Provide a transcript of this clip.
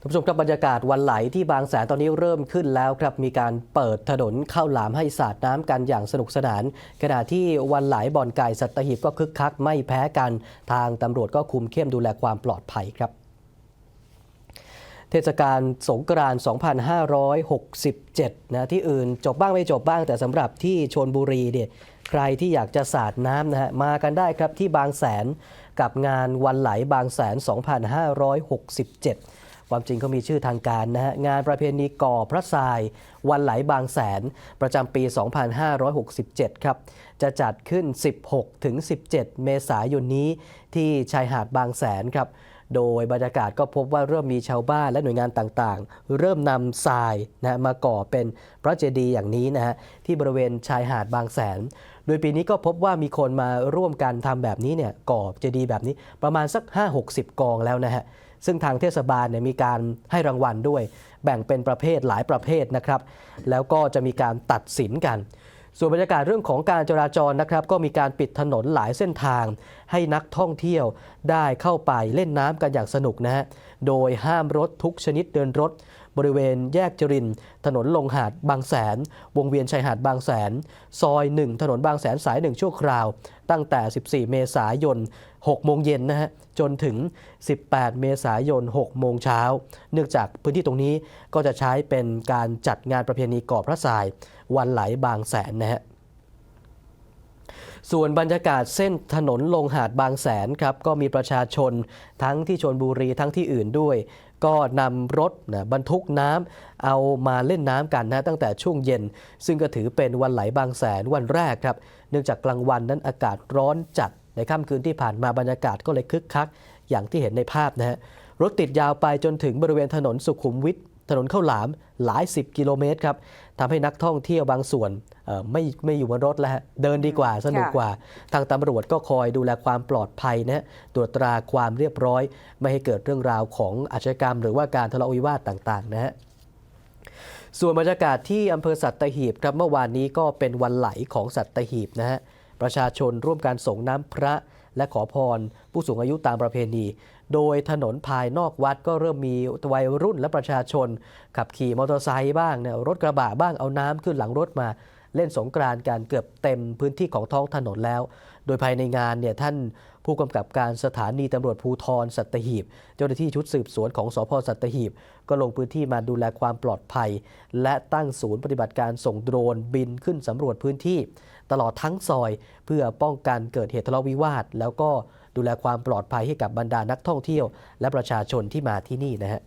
ท่านผู้ชมครับบรรยากาศวันไหลที่บางแสนตอนนี้เริ่มขึ้นแล้วครับมีการเปิดถนนเข้าหลามให้สาดน้ำกันอย่างสนุกสนาน ขณะที่วันไหลบ่อนไก่สัตหีบก็คึกคักไม่แพ้กัน ทางตำรวจก็คุมเข้มดูแลความปลอดภัยครับ เทศกาลสงกรานต์2567 นะที่อื่นจบบ้างไม่จบบ้างแต่สำหรับที่ชนบุรีเนี่ยใครที่อยากจะสาดน้ำนะฮะมากันได้ครับที่บางแสนกับงานวันไหลบางแสน 2567 ความจริงเขามีชื่อทางการนะฮะงานประเพณีก่อพระทราย วันไหลบางแสน ประจำปี 2567 ครับ จะจัดขึ้น 16 ถึง 17 เมษายนนี้ที่ชายหาดบางแสนครับโดยบรรยากาศก็พบว่าเริ่มมีชาวบ้านและหน่วยงานต่างๆ เริ่มนำทรายนะมาก่อเป็นพระเจดีย์อย่างนี้นะฮะที่บริเวณชายหาดบางแสน โดยปีนี้ก็พบว่ามีคนมาร่วมกันทำแบบนี้เนี่ยก่อเจดีย์แบบนี้ประมาณสัก 5-60 กองแล้วนะฮะ ซึ่งทางเทศบาลเนี่ยมีการให้รางวัลด้วย แบ่งเป็นประเภทหลายประเภทนะครับ แล้วก็จะมีการตัดสินกัน ส่วนบรรยากาศเรื่องของการจราจรนะครับ ก็มีการปิดถนนหลายเส้นทางให้นักท่องเที่ยวได้เข้าไปเล่นน้ำกันอย่างสนุกนะฮะ โดยห้ามรถทุกชนิดเดินรถ บริเวณแยกจริน ถนนลงหาดบางแสน วงเวียนชายหาดบางแสน ซอย 1 ถนนบางแสนสาย 1 ชั่วคราว ตั้งแต่ 14 เมษายน 6 โมงเย็นนะฮะ จนถึง 18 เมษายน 6 โมงเช้า เนื่องจากพื้นที่ตรงนี้ก็จะใช้เป็นการจัดงานประเพณีก่อพระทราย วันไหลบางแสนนะฮะ ส่วนบรรยากาศเส้นถนนลงหาดบางแสนครับก็มีประชาชนทั้งที่ชนบุรีทั้งที่อื่นด้วย ก็นำรถนะบรรทุกน้ำเอามาเล่นน้ำกันนะตั้งแต่ช่วงเย็น ซึ่งก็ถือเป็นวันไหลบางแสนวันแรกครับ เนื่องจากกลางวันนั้นอากาศร้อนจัดในค่ำคืนที่ผ่านมาบรรยากาศก็เลยคึกคัก อย่างที่เห็นในภาพนะฮะรถติดยาวไปจนถึงบริเวณถนนสุขุมวิท ถนนข้าวหลามหลาย 10 กิโลเมตรครับทำให้นักท่องเที่ยวบางส่วนเอ่อไม่ไม่อยู่บนรถแล้วฮะเดินดีกว่าสนุกกว่า ทางตำรวจก็คอยดูแลความปลอดภัยนะฮะตรวจตราความเรียบร้อย ไม่ให้เกิดเรื่องราวของอาชญากรรม หรือว่าการทะเลาะวิวาทต่าง ๆ นะฮะส่วนบรรยากาศที่อำเภอสัตหีบครับเมื่อวานนี้ก็เป็นวันไหลของสัตหีบนะฮะประชาชนร่วมการส่งน้ำพระ และขอพร ผู้สูงอายุตามประเพณี โดยถนนภายนอกวัดก็เริ่มมีวัยรุ่นและประชาชน ขับขี่มอเตอร์ไซค์บ้างเนี่ยรถกระบะบ้างเอาน้ำขึ้นหลังรถมา เล่นสงกรานต์กันเกือบเต็มพื้นที่ของท้องถนนแล้ว โดยภายในงานเนี่ยท่านผู้กำกับการสถานีตำรวจภูธรสัตหีบ เจ้าหน้าที่ชุดสืบสวนของสพสัตหีบ ก็ลงพื้นที่มาดูแลความปลอดภัย และตั้งศูนย์ปฏิบัติการส่งโดรนบินขึ้นสำรวจพื้นที่ ตลอดทั้งซอย เพื่อป้องกันเกิดเหตุทะเลาะวิวาท แล้วก็ดูแลความปลอดภัยให้กับบรรดานักท่องเที่ยว และประชาชนที่มาที่นี่นะฮะ